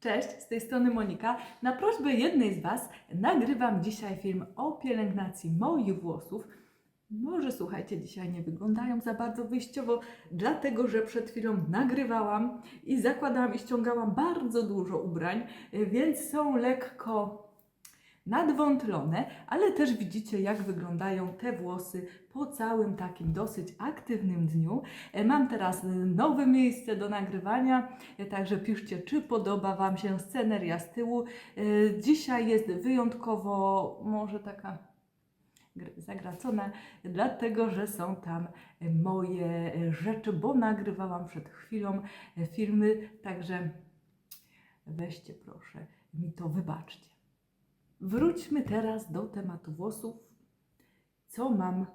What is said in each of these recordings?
Cześć, z tej strony Monika. Na prośbę jednej z Was nagrywam dzisiaj film o pielęgnacji moich włosów. Może słuchajcie, dzisiaj nie wyglądają za bardzo wyjściowo, dlatego że przed chwilą nagrywałam i zakładałam i ściągałam bardzo dużo ubrań, więc są lekko nadwątlone, ale też widzicie, jak wyglądają te włosy po całym takim dosyć aktywnym dniu. E, Mam teraz e, nowe miejsce do nagrywania, e, także piszcie, czy podoba Wam się sceneria z tyłu. Dzisiaj jest wyjątkowo może taka gr- zagracona, dlatego że są tam moje rzeczy, bo nagrywałam przed chwilą filmy, także weźcie proszę mi to wybaczcie. Wróćmy teraz do tematu włosów. Co mam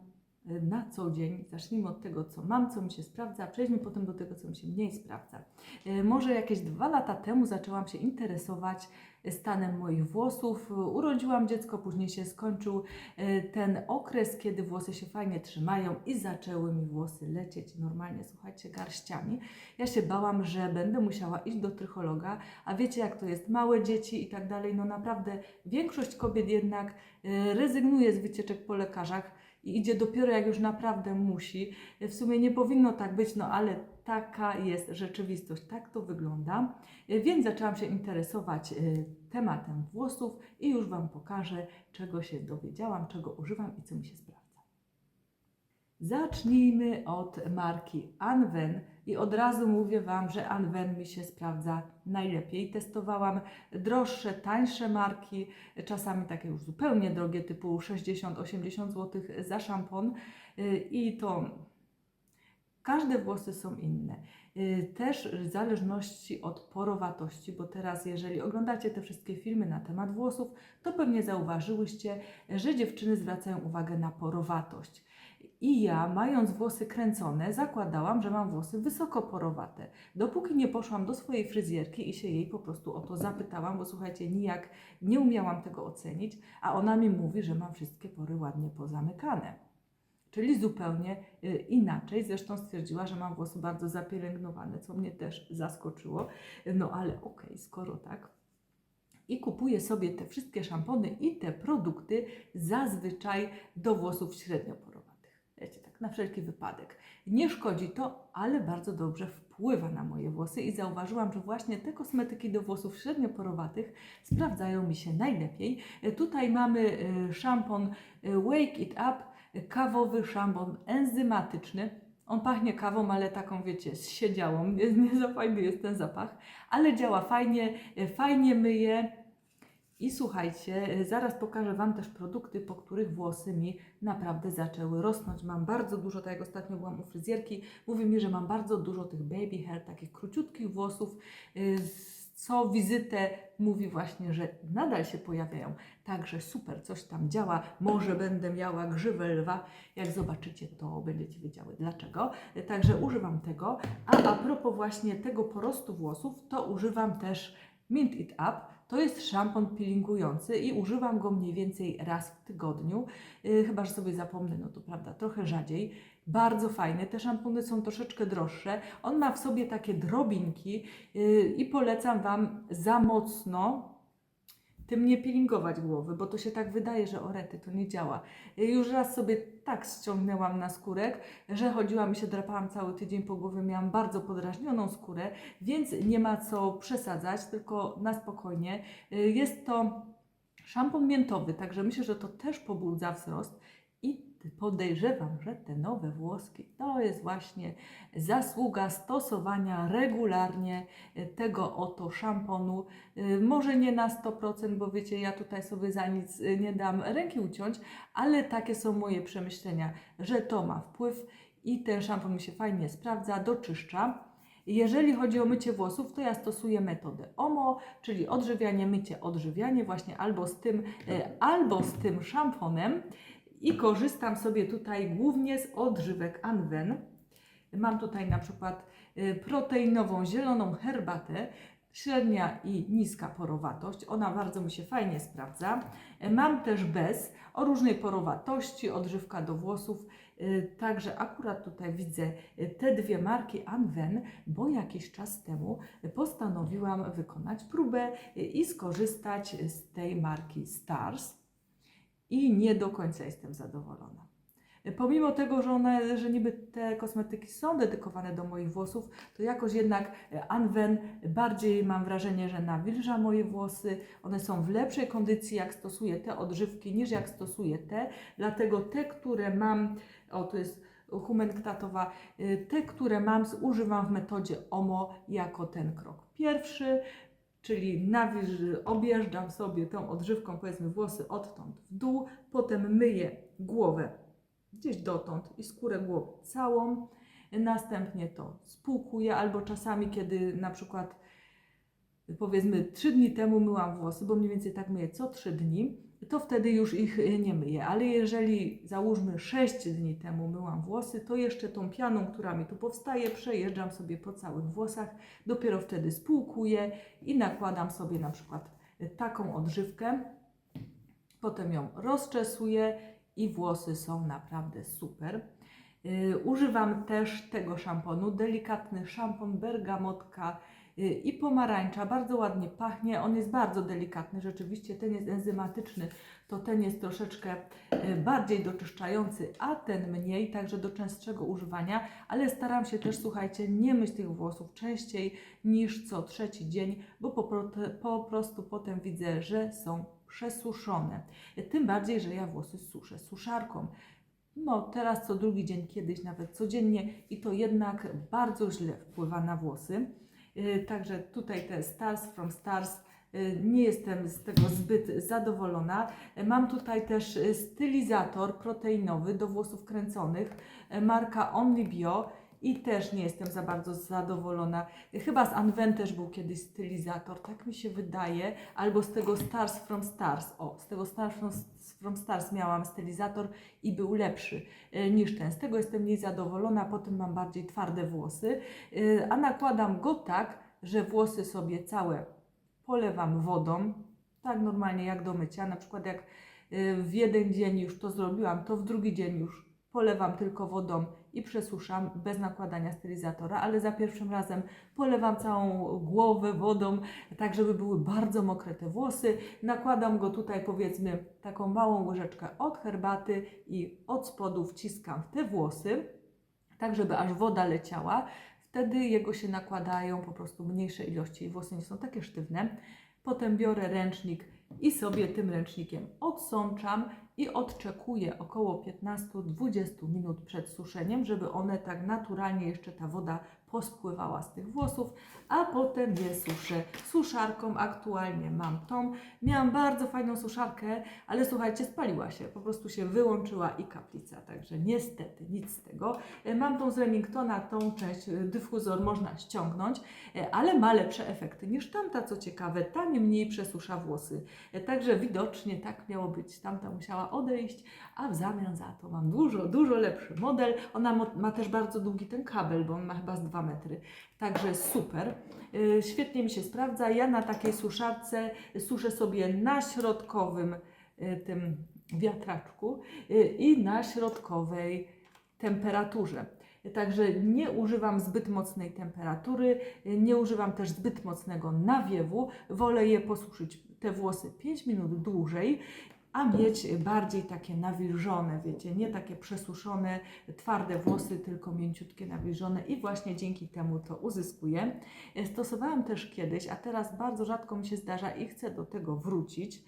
na co dzień? Zacznijmy od tego, co mam, co mi się sprawdza, przejdźmy potem do tego, co mi się mniej sprawdza. E, Może jakieś dwa lata temu zaczęłam się interesować stanem moich włosów. Urodziłam dziecko, później się skończył e, ten okres, kiedy włosy się fajnie trzymają i zaczęły mi włosy lecieć normalnie, słuchajcie, garściami. Ja się bałam, że będę musiała iść do trychologa, a wiecie jak to jest, małe dzieci i tak dalej, no naprawdę większość kobiet jednak e, rezygnuje z wycieczek po lekarzach i idzie dopiero jak już naprawdę musi. W sumie nie powinno tak być, no ale taka jest rzeczywistość, tak to wygląda. Więc zaczęłam się interesować e, tematem włosów i już Wam pokażę, czego się dowiedziałam, czego używam i co mi się sprawdza. Zacznijmy od marki Anwen i od razu mówię Wam, że Anwen mi się sprawdza najlepiej. Testowałam droższe, tańsze marki, czasami takie już zupełnie drogie, typu 60-80 zł za szampon i to każde włosy są inne. Też w zależności od porowatości, bo teraz jeżeli oglądacie te wszystkie filmy na temat włosów, to pewnie zauważyłyście, że dziewczyny zwracają uwagę na porowatość. I ja, mając włosy kręcone, zakładałam, że mam włosy wysoko porowate. Dopóki nie poszłam do swojej fryzjerki i się jej po prostu o to zapytałam, bo słuchajcie, nijak nie umiałam tego ocenić, a ona mi mówi, że mam wszystkie pory ładnie pozamykane. Czyli zupełnie y, inaczej. Zresztą stwierdziła, że mam włosy bardzo zapielęgnowane, co mnie też zaskoczyło. No ale okej, skoro tak. I kupuję sobie te wszystkie szampony i te produkty zazwyczaj do włosów średnioporowatych. Na wszelki wypadek. Nie szkodzi to, ale bardzo dobrze wpływa na moje włosy i zauważyłam, że właśnie te kosmetyki do włosów średnioporowatych sprawdzają mi się najlepiej. Tutaj mamy e, szampon e, Wake It Up, kawowy szampon enzymatyczny. On pachnie kawą, ale taką wiecie, zsiedziałą. Nie, nie za fajny jest ten zapach, ale działa fajnie, e, fajnie myje. I słuchajcie, e, zaraz pokażę Wam też produkty, po których włosy mi naprawdę zaczęły rosnąć. Mam bardzo dużo, tak jak ostatnio byłam u fryzjerki, mówi mi, że mam bardzo dużo tych baby hair, takich króciutkich włosów, z- co wizytę mówi właśnie, że nadal się pojawiają. Także super, coś tam działa. Może będę miała grzywę lwa. Jak zobaczycie, to będziecie wiedziały dlaczego. Y, Także używam tego. A a propos właśnie tego porostu włosów, to używam też Mint It Up. To jest szampon peelingujący i używam go mniej więcej raz w tygodniu. Yy, chyba, że sobie zapomnę, no to prawda, trochę rzadziej. Bardzo fajny. Te szampony są troszeczkę droższe. On ma w sobie takie drobinki yy, i polecam Wam za mocno tym nie peelingować głowy, bo to się tak wydaje, że orety, to nie działa. Już raz sobie tak ściągnęłam na skórek, że chodziłam i się drapałam cały tydzień po głowie, miałam bardzo podrażnioną skórę, więc nie ma co przesadzać, tylko na spokojnie. Y, Jest to szampon miętowy, także myślę, że to też pobudza wzrost podejrzewam, że te nowe włoski to jest właśnie zasługa stosowania regularnie y, tego oto szamponu. Y, Może nie na 100%, bo wiecie, ja tutaj sobie za nic y, nie dam ręki uciąć, ale takie są moje przemyślenia, że to ma wpływ i ten szampon mi się fajnie sprawdza, doczyszcza. Jeżeli chodzi o mycie włosów, to ja stosuję metodę OMO, czyli odżywianie, mycie, odżywianie, właśnie albo z tym, e, albo z tym szamponem i korzystam sobie tutaj głównie z odżywek Anwen. Mam tutaj na przykład e, proteinową zieloną herbatę. średnia i niska porowatość. Ona bardzo mi się fajnie sprawdza. E, Mam też bez o różnej porowatości, odżywka do włosów. E, Także akurat tutaj widzę e, te dwie marki Anwen, bo jakiś czas temu postanowiłam wykonać próbę i skorzystać z tej marki Stars i nie do końca jestem zadowolona. Pomimo tego, że, one, że niby te kosmetyki są dedykowane do moich włosów, to jakoś jednak Anwen bardziej mam wrażenie, że nawilża moje włosy. One są w lepszej kondycji, jak stosuję te odżywki, niż jak stosuję te. Dlatego te, które mam, o tu jest humectatowa, y, te, które mam, używam w metodzie OMO jako ten krok pierwszy. Czyli objeżdżam sobie tą odżywką, powiedzmy, włosy odtąd w dół, potem myję głowę gdzieś dotąd i skórę głowy całą. Następnie to spłukuję, albo czasami, kiedy na przykład powiedzmy 3 dni temu myłam włosy, bo mniej więcej tak myję co 3 dni, to wtedy już ich y, nie myję. Ale jeżeli załóżmy 6 dni temu myłam włosy, to jeszcze tą pianą, która mi tu powstaje, przejeżdżam sobie po całych włosach, dopiero wtedy spłukuję i nakładam sobie na przykład y, taką odżywkę, potem ją rozczesuję i włosy są naprawdę super. Yy, używam też tego szamponu, delikatny szampon bergamotka i pomarańcza, bardzo ładnie pachnie, on jest bardzo delikatny, rzeczywiście ten jest enzymatyczny, to ten jest troszeczkę yy, bardziej doczyszczający, a ten mniej, także do częstszego używania, ale staram się też, słuchajcie, nie myć tych włosów częściej niż co trzeci dzień, bo po, po prostu potem widzę, że są przesuszone. Tym bardziej, że ja włosy suszę suszarką. No, teraz co drugi dzień, kiedyś nawet codziennie, i to jednak bardzo źle wpływa na włosy. Yy, Także tutaj te Stars from Stars. yy, Nie jestem z tego zbyt zadowolona. Yy, Mam tutaj też stylizator proteinowy do włosów kręconych, marka Only Bio i też nie jestem za bardzo zadowolona. Chyba z Anwen też był kiedyś stylizator, tak mi się wydaje, albo z tego Stars from Stars. O, z tego Stars from, from Stars miałam stylizator i był lepszy e, niż ten. Z tego jestem mniej zadowolona, potem mam bardziej twarde włosy, e, a nakładam go tak, że włosy sobie całe polewam wodą, tak normalnie jak do mycia. Na przykład jak e, w jeden dzień już to zrobiłam, to w drugi dzień już polewam tylko wodą i przesuszam bez nakładania stylizatora, ale za pierwszym razem polewam całą głowę wodą, tak żeby były bardzo mokre te włosy. Nakładam go tutaj powiedzmy taką małą łyżeczkę od herbaty i od spodu wciskam w te włosy, tak żeby aż woda leciała. Wtedy jego się nakładają po prostu mniejsze ilości i włosy nie są takie sztywne. Potem biorę ręcznik i sobie tym ręcznikiem odsączam i odczekuję około 15-20 minut przed suszeniem, żeby one tak naturalnie jeszcze ta woda pospływała z tych włosów, a potem je suszę suszarką. Aktualnie mam tą. Miałam bardzo fajną suszarkę, ale słuchajcie, spaliła się, po prostu się wyłączyła i kaplica, także niestety nic z tego. E, Mam tą z Remingtona, tą część e, dyfuzor można ściągnąć, e, ale ma lepsze efekty niż tamta, co ciekawe, ta mi mniej przesusza włosy. Także widocznie tak miało być. Tamta musiała odejść, a w zamian za to mam dużo, dużo lepszy model. Ona ma też bardzo długi ten kabel, bo on ma chyba z 2 Także super. Y, Świetnie mi się sprawdza. Ja na takiej suszarce suszę sobie na środkowym y, tym wiatraczku y, i na środkowej temperaturze. Także nie używam zbyt mocnej temperatury, nie używam też zbyt mocnego nawiewu. Wolę je posuszyć te włosy 5 minut dłużej, a mieć bardziej takie nawilżone, wiecie, nie takie przesuszone, twarde włosy, tylko mięciutkie, nawilżone i właśnie dzięki temu to uzyskuję. Stosowałam też kiedyś, a teraz bardzo rzadko mi się zdarza i chcę do tego wrócić,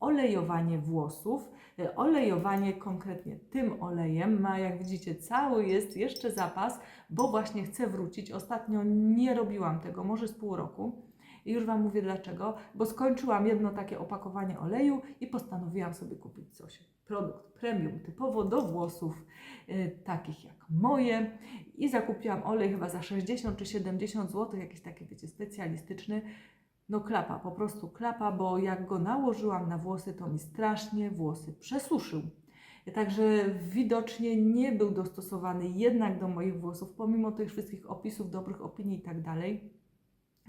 olejowanie włosów. Olejowanie konkretnie tym olejem ma, jak widzicie, cały jest jeszcze zapas, bo właśnie chcę wrócić. Ostatnio nie robiłam tego, może z pół roku. I już Wam mówię dlaczego, bo skończyłam jedno takie opakowanie oleju i postanowiłam sobie kupić coś. Produkt premium, typowo do włosów, y, takich jak moje. I zakupiłam olej chyba za 60 czy 70 zł, jakiś taki, wiecie, specjalistyczny. No klapa, po prostu klapa, bo jak go nałożyłam na włosy, to mi strasznie włosy przesuszył. Także widocznie nie był dostosowany jednak do moich włosów, pomimo tych wszystkich opisów, dobrych opinii i tak dalej.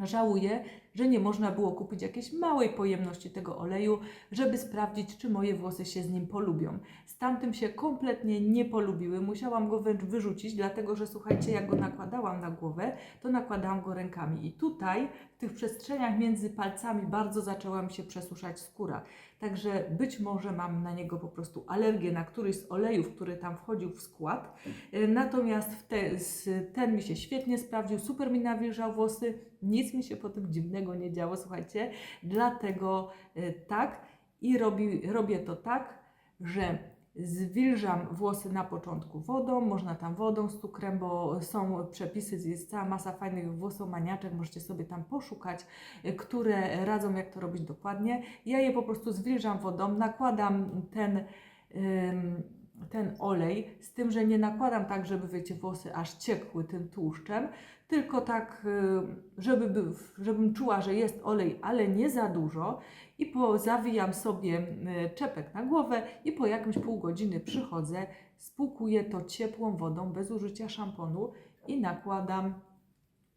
Żałuję, że nie można było kupić jakiejś małej pojemności tego oleju, żeby sprawdzić, czy moje włosy się z nim polubią. Z tamtym się kompletnie nie polubiły. Musiałam go wręcz wyrzucić, dlatego że słuchajcie, jak go nakładałam na głowę, to nakładałam go rękami. I tutaj, w tych przestrzeniach między palcami, bardzo zaczęła mi się przesuszać skóra. Także być może mam na niego po prostu alergię na któryś z olejów, który tam wchodził w skład. E, Natomiast te, ten mi się świetnie sprawdził, super mi nawilżał włosy, nic mi się po tym dziwnego nie działo, słuchajcie. Dlatego e, tak i robi, robię to tak, że zwilżam włosy na początku wodą, można tam wodą z cukrem, bo są przepisy, jest cała masa fajnych włosomaniaczek, możecie sobie tam poszukać, które radzą jak to robić dokładnie. Ja je po prostu zwilżam wodą, nakładam ten, ym, ten olej, z tym, że nie nakładam tak, żeby wiecie, włosy aż ciekły tym tłuszczem, tylko tak, y, żeby, by- żebym czuła, że jest olej, ale nie za dużo i po, zawijam sobie y, czepek na głowę i po jakimś pół godziny przychodzę, spłukuję to ciepłą wodą bez użycia szamponu i nakładam.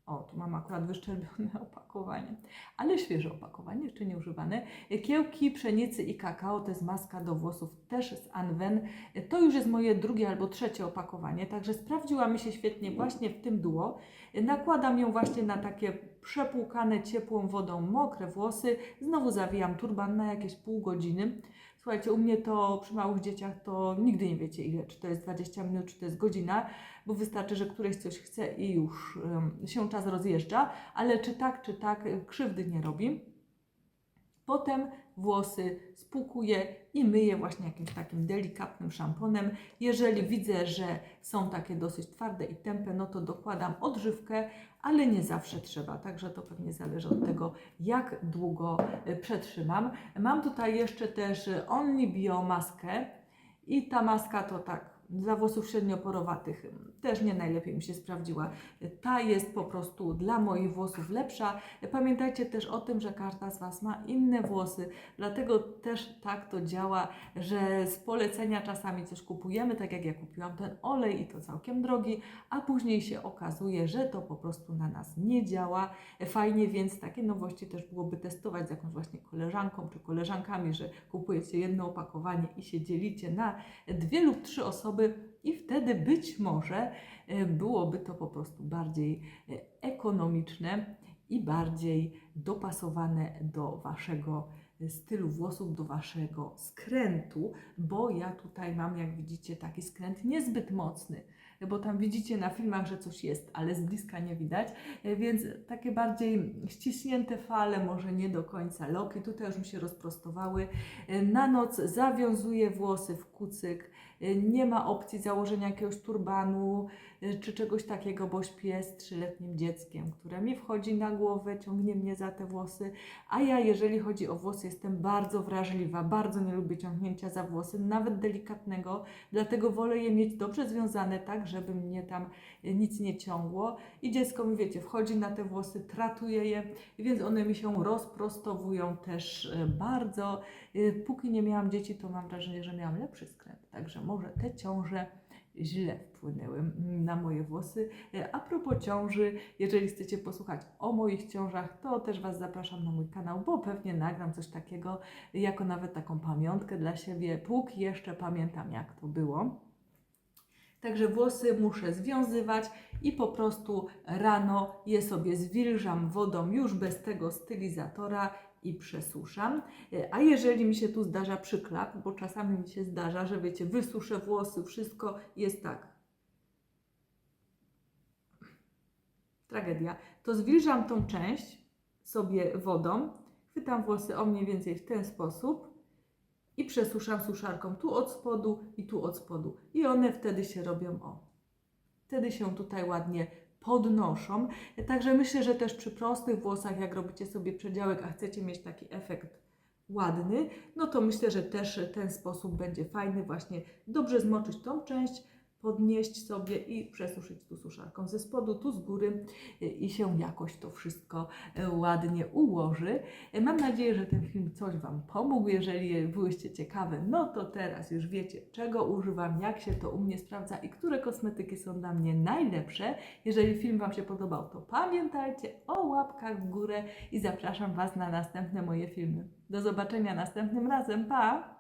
O, tu mam akurat wyszczerbione opakowanie, ale świeże opakowanie, jeszcze nie używane. Kiełki, pszenicy i kakao to jest maska do włosów też z Anwen. To już jest moje drugie albo trzecie opakowanie, także sprawdziła mi się świetnie właśnie w tym duo. Nakładam ją właśnie na takie przepłukane ciepłą wodą mokre włosy. Znowu zawijam turban na jakieś pół godziny. Słuchajcie, u mnie to przy małych dzieciach to nigdy nie wiecie ile, czy to jest 20 minut, czy to jest godzina, bo wystarczy, że któreś coś chce i już się czas rozjeżdża, ale czy tak, czy tak y, krzywdy nie robi. Potem włosy spłukuję i myję właśnie jakimś takim delikatnym szamponem. Jeżeli widzę, że są takie dosyć twarde i tępe, no to dokładam odżywkę, ale nie zawsze trzeba, także to pewnie zależy od tego, jak długo y, przetrzymam. Mam tutaj jeszcze też Only Bio maskę i ta maska to tak dla włosów średnioporowatych mm, też nie najlepiej mi się sprawdziła. Ta jest po prostu dla moich włosów lepsza. Pamiętajcie też o tym, że każda z Was ma inne włosy, dlatego też tak to działa, że z polecenia czasami coś kupujemy, tak jak ja kupiłam ten olej i to całkiem drogi, a później się okazuje, że to po prostu na nas nie działa. Fajnie więc takie nowości też byłoby testować z jakąś właśnie koleżanką czy koleżankami, że kupujecie jedno opakowanie i się dzielicie na dwie lub trzy osoby i wtedy być może e, byłoby to po prostu bardziej e, ekonomiczne i bardziej dopasowane do Waszego e, stylu włosów, do Waszego skrętu, bo ja tutaj mam, jak widzicie, taki skręt niezbyt mocny, bo tam widzicie na filmach, że coś jest, ale z bliska nie widać, więc takie bardziej ściśnięte fale, może nie do końca loki, tutaj już mi się rozprostowały. Na noc zawiązuję włosy w kucyk, nie ma opcji założenia jakiegoś turbanu e, czy czegoś takiego, bo śpię z trzyletnim dzieckiem, które mi wchodzi na głowę, ciągnie mnie za te włosy, a ja jeżeli chodzi o włosy jestem bardzo wrażliwa, bardzo nie lubię ciągnięcia za włosy, nawet delikatnego, dlatego wolę je mieć dobrze związane tak, żeby mnie tam e, nic nie ciągło i dziecko mi wiecie, wchodzi na te włosy, tratuje je, więc one mi się rozprostowują też bardzo. E, Póki nie miałam dzieci, to mam wrażenie, że miałam lepszy skręt, także może te ciąże źle wpłynęły na moje włosy. E, A propos ciąży, jeżeli chcecie posłuchać o moich ciążach, to też Was zapraszam na mój kanał, bo pewnie nagram coś takiego, jako nawet taką pamiątkę dla siebie, póki jeszcze pamiętam jak to było. Także włosy muszę związywać i po prostu rano je sobie zwilżam wodą już bez tego stylizatora i przesuszam. E, A jeżeli mi się tu zdarza przyklap, bo czasami mi się zdarza, że wiecie, wysuszę włosy, wszystko jest tak. Tragedia. To zwilżam tą część sobie wodą, chwytam włosy o mniej więcej w ten sposób i przesuszam suszarką tu od spodu i tu od spodu. I one wtedy się robią o. Wtedy się tutaj ładnie podnoszą. Także myślę, że też przy prostych włosach, jak robicie sobie przedziałek, a chcecie mieć taki efekt ładny, no to myślę, że też ten sposób będzie fajny. Właśnie dobrze zmoczyć tą część, podnieść sobie i przesuszyć tu suszarką ze spodu, tu z góry y, i się jakoś to wszystko y, ładnie ułoży. Y, Mam nadzieję, że ten film coś Wam pomógł. Jeżeli byłyście ciekawe, no to teraz już wiecie, czego używam, jak się to u mnie sprawdza i które kosmetyki są dla mnie najlepsze. Jeżeli film Wam się podobał, to pamiętajcie o łapkach w górę i zapraszam Was na następne moje filmy. Do zobaczenia następnym razem. Pa!